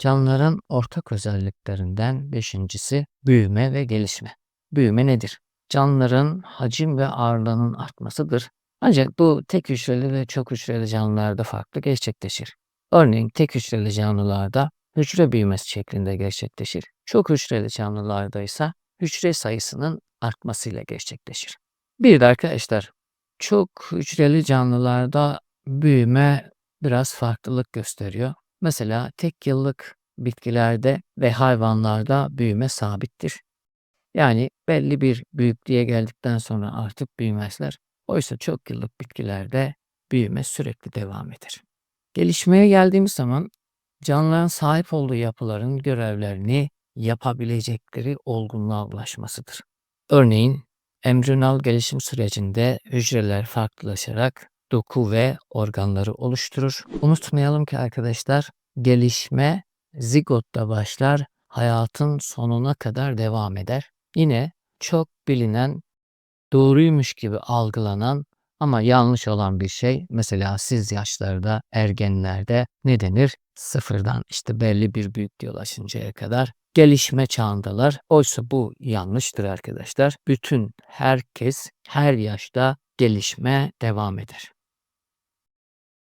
Canlıların ortak özelliklerinden beşincisi büyüme ve gelişme. Büyüme nedir? Canlıların hacim ve ağırlığının artmasıdır. Ancak bu tek hücreli ve çok hücreli canlılarda farklı gerçekleşir. Örneğin tek hücreli canlılarda hücre büyümesi şeklinde gerçekleşir. Çok hücreli canlılarda ise hücre sayısının artmasıyla gerçekleşir. Bir de arkadaşlar çok hücreli canlılarda büyüme biraz farklılık gösteriyor. Mesela tek yıllık bitkilerde ve hayvanlarda büyüme sabittir. Yani belli bir büyüklüğe geldikten sonra artık büyümezler. Oysa çok yıllık bitkilerde büyüme sürekli devam eder. Gelişmeye geldiğimiz zaman canlıların sahip olduğu yapıların görevlerini yapabilecekleri olgunluğa ulaşmasıdır. Örneğin embriyonal gelişim sürecinde hücreler farklılaşarak doku ve organları oluşturur. Unutmayalım ki arkadaşlar gelişme zigotta başlar, hayatın sonuna kadar devam eder. Yine çok bilinen, doğruymuş gibi algılanan ama yanlış olan bir şey mesela siz yaşlarda, ergenlerde ne denir? Sıfırdan işte belli bir büyüklüğe ulaşıncaya kadar gelişme çağındalar. Oysa bu yanlıştır arkadaşlar. Bütün herkes her yaşta gelişme devam eder.